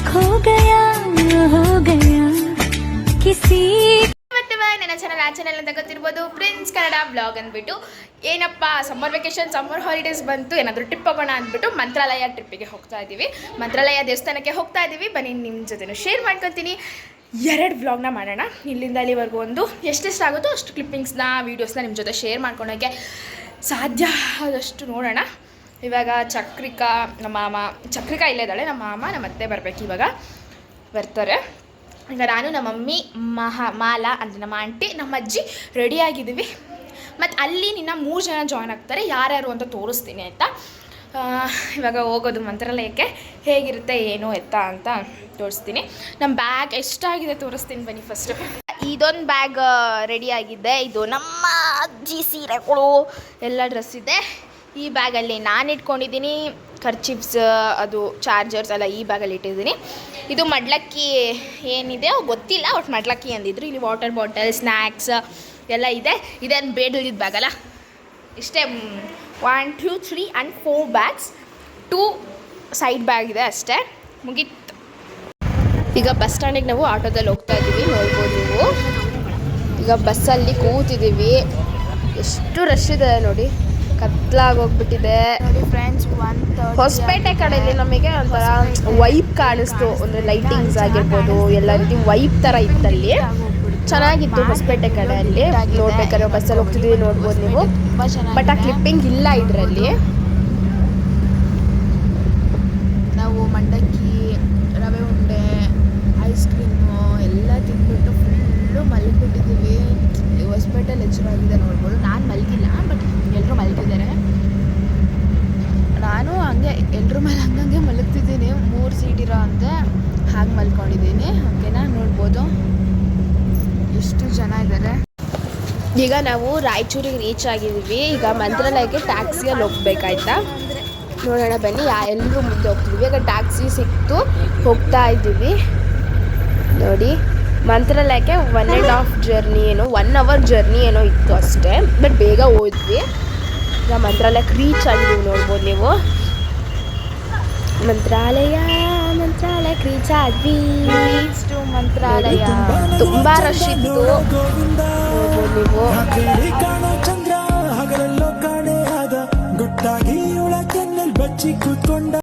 खो गया हो गया किसी ಮತ್ತೆ ಬಾಯ್ ನನ್ನ ಚಾನಲ್ ಆ ಚಾನಲ್ ಅಂತ ಗೊತ್ತಿರ್ಬೋದು ಪ್ರಿನ್ಸ್ ಕನ್ನಡ ಬ್ಲಾಗ್ ಅಂದ್ಬಿಟ್ಟು ಏನಪ್ಪ ಸಮ್ಮರ್ ವೆಕೇಶನ್ ಸಮ್ಮರ್ ಹಾಲಿಡೇಸ್ ಬಂತು ಏನಾದರೂ ಟ್ರಿಪ್ ಹೋಗೋಣ ಅಂದ್ಬಿಟ್ಟು ಮಂತ್ರಾಲಯ ಟ್ರಿಪ್ಪಿಗೆ ಹೋಗ್ತಾ ಇದ್ದೀವಿ ಮಂತ್ರಾಲಯ ದೇವಸ್ಥಾನಕ್ಕೆ ಹೋಗ್ತಾ ಇದ್ದೀವಿ ಬನ್ನಿ ನಿಮ್ಮ ಜೊತೆನೂ ಶೇರ್ ಮಾಡ್ಕೊತೀನಿ ಎರಡು ಬ್ಲಾಗ್ನ ಮಾಡೋಣ ಇಲ್ಲಿಂದ ಅಲ್ಲಿವರೆಗೂ ಒಂದು ಎಷ್ಟೆಷ್ಟು ಆಗುತ್ತೋ ಅಷ್ಟು ಕ್ಲಿಪ್ಪಿಂಗ್ಸ್ನ ವೀಡಿಯೋಸ್ನ ನಿಮ್ಮ ಜೊತೆ ಶೇರ್ ಮಾಡ್ಕೊಳೋಕ್ಕೆ ಸಾಧ್ಯ ಆದಷ್ಟು ನೋಡೋಣ ಇವಾಗ ಚಕ್ರಿಕಾ, ನಮ್ಮ ಮಾಮ, ಚಕ್ರಿಕಾ ಇಲ್ಲೇ ಇದ್ದಾಳೆ, ನಮ್ಮ ಮಾಮ ನಮ್ಮ ಅತ್ತೆ ಬರಬೇಕು ಇವಾಗ, ಬರ್ತಾರೆ. ಈಗ ನಾನು, ನಮ್ಮ ಮಮ್ಮಿ, ಮಹಾ, ಮಾಲಾ, ಅಂದರೆ ನಮ್ಮ ಆಂಟಿ, ನಮ್ಮ ಅಜ್ಜಿ ರೆಡಿಯಾಗಿದ್ದೀವಿ ಮತ್ತು ಅಲ್ಲಿ ನಿನ್ನ ಮೂರು ಜನ ಜಾಯ್ನ್ ಆಗ್ತಾರೆ, ಯಾರ್ಯಾರು ಅಂತ ತೋರಿಸ್ತೀನಿ, ಆಯಿತಾ? ಇವಾಗ ಹೋಗೋದು ಮಂತ್ರಾಲಯಕ್ಕೆ. ಹೇಗಿರುತ್ತೆ, ಏನು, ಎತ್ತ ಅಂತ ತೋರಿಸ್ತೀನಿ. ನಮ್ಮ ಬ್ಯಾಗ್ ಎಷ್ಟಾಗಿದೆ ತೋರಿಸ್ತೀನಿ ಬನ್ನಿ ಫಸ್ಟು ಇದೊಂದು ಬ್ಯಾಗ್ ರೆಡಿ ಇದು ನಮ್ಮ ಅಜ್ಜಿ ಸೀರೆಗಳು, ಎಲ್ಲ ಡ್ರೆಸ್ ಇದೆ. ಈ ಬ್ಯಾಗಲ್ಲಿ ನಾನು ಇಟ್ಕೊಂಡಿದ್ದೀನಿ ಖರ್ಚಿಪ್ಸ್ ಅದು ಚಾರ್ಜರ್ಸ್ ಎಲ್ಲ ಈ ಬ್ಯಾಗಲ್ಲಿ ಇಟ್ಟಿದ್ದೀನಿ. ಇದು ಮಡ್ಲಕ್ಕಿ ಏನಿದೆ ಗೊತ್ತಿಲ್ಲ ಒಟ್ಟು ಮಡ್ಲಕ್ಕಿ ಅಂದಿದ್ರು. ಇಲ್ಲಿ ವಾಟರ್ ಬಾಟಲ್ ಸ್ನ್ಯಾಕ್ಸ್ ಎಲ್ಲ ಇದೆ. ಇದೇನು ಬೇಡದಿದ್ದ ಬ್ಯಾಗಲ್ಲ ಇಷ್ಟೇ one two three and four bags two side bag ಇದೆ ಅಷ್ಟೇ. ಮುಗೀತು. ಈಗ ಬಸ್ ಸ್ಟ್ಯಾಂಡಿಗೆ ನಾವು ಆಟೋದಲ್ಲಿ ಹೋಗ್ತಾ ಇದ್ದೀವಿ, ನೋಡ್ಬೋದು ನೀವು. ಈಗ ಬಸ್ಸಲ್ಲಿ ಕೂತಿದ್ದೀವಿ. ಎಷ್ಟು ರಶ್ ಇದೆ ನೋಡಿ. ಕತ್ಲಾಗಿ ಹೋಗ್ಬಿಟ್ಟಿದೆ ನೋಡಿ ಫ್ರೆಂಡ್ಸ್ ಒನ್ ಹೊಸಪೇಟೆ ಕಡೆಯಲ್ಲಿ ನಮಗೆ ಒಂಥರ ವೈಪ್ ಕಾಣಿಸ್ತು. ಅಂದರೆ ಲೈಟಿಂಗ್ಸ್ ಆಗಿರ್ಬೋದು ಎಲ್ಲ ರೀತಿ ವೈಪ್ ಥರ ಇತ್ತಲ್ಲಿ. ಚೆನ್ನಾಗಿತ್ತು ಹೊಸಪೇಟೆ ಕಡೆಯಲ್ಲಿ. ನೋಡ್ಬೇಕಾದ್ರೆ ಬಸ್ಸಲ್ಲಿ ಹೋಗ್ತಿದ್ವಿ ನೋಡ್ಬೋದು ನೀವು. ಬಟ್ ಆ ಕ್ಲಿಪ್ಪಿಂಗ್ ಇಲ್ಲ ಇದರಲ್ಲಿ ನಾವು ಮಂಡಕ್ಕಿ ರವೆ ಉಂಡೆ ಐಸ್ ಕ್ರೀಮು ಎಲ್ಲ ತಿಂದ್ಬಿಟ್ಟು ಫುಲ್ಲು ಮಲಗಿಬಿಟ್ಟಿದ್ದೀವಿ ಹೊಸಪೇಟೆಲಿ ಎಚ್ಚರಾಗಿದೆ ನೋಡ್ಬೋದು ನಾನು ಮಲಗಿಲ್ಲ ಬಟ್ ಎಲ್ಲರೂ ಮಲಗಿದ್ದಾರೆ ನಾನು ಹಂಗೆ ಎಲ್ಲರ ಮೇಲೆ ಹಂಗಂಗೆ ಮಲಗ್ತಿದ್ದೀನಿ ಮೂರು ಅಂದರೆ ಹಾಗೆ ಮಲ್ಕೊಂಡಿದ್ದೀನಿ, ಓಕೆನಾ? ನೋಡ್ಬೋದು. ಎಷ್ಟು ಜನ ಇದ್ದಾರೆ ಈಗ ನಾವು ರಾಯಚೂರಿಗೆ ರೀಚ್ ಆಗಿದ್ದೀವಿ. ಈಗ ಮಂತ್ರಾಲಯಕ್ಕೆ ಟ್ಯಾಕ್ಸಿಯಲ್ಲಿ ಹೋಗ್ಬೇಕಾಯ್ತಾ? ನೋಡೋಣ ಬನ್ನಿ. ಯಾ ಎಲ್ಲರೂ ಮುಂದೆ ಹೋಗ್ತಿದ್ವಿ ಈಗ ಟ್ಯಾಕ್ಸಿ ಸಿಕ್ತು. ಹೋಗ್ತಾ ಇದ್ದೀವಿ. ನೋಡಿ, ಮಂತ್ರಾಲಯಕ್ಕೆ ಒನ್ ಆ್ಯಂಡ್ ಹಾಫ್ ಜರ್ನಿ ಏನೋ ಒನ್ ಅವರ್ ಜರ್ನಿ ಏನೋ ಇತ್ತು ಅಷ್ಟೇ. ಬಟ್ ಬೇಗ ಹೋದ್ವಿ. ಈಗ ಮಂತ್ರಾಲಯಕ್ಕೆ ರೀಚ್ ಆಗಿದ್ದೀವಿ ನೋಡ್ಬೋದು ನೀವು. ಮಂತ್ರಾಲಯ. ಮಂತ್ರಾಲಯಕ್ಕೆ ರೀಚ್ ಆದ್ವಿ ಮಂತ್ರಾಲಯ. ತುಂಬಾ ರಶ್ ಇತ್ತು. ನೀವು ಚಂದ್ರ ಹಗಲೆಲ್ಲೋ ಕಾಣೆ ಆದ ಗುಟ್ಟಾಗಿ ಒಳ ಬಚ್ಚಿ ಕೂತ್ಕೊಂಡ.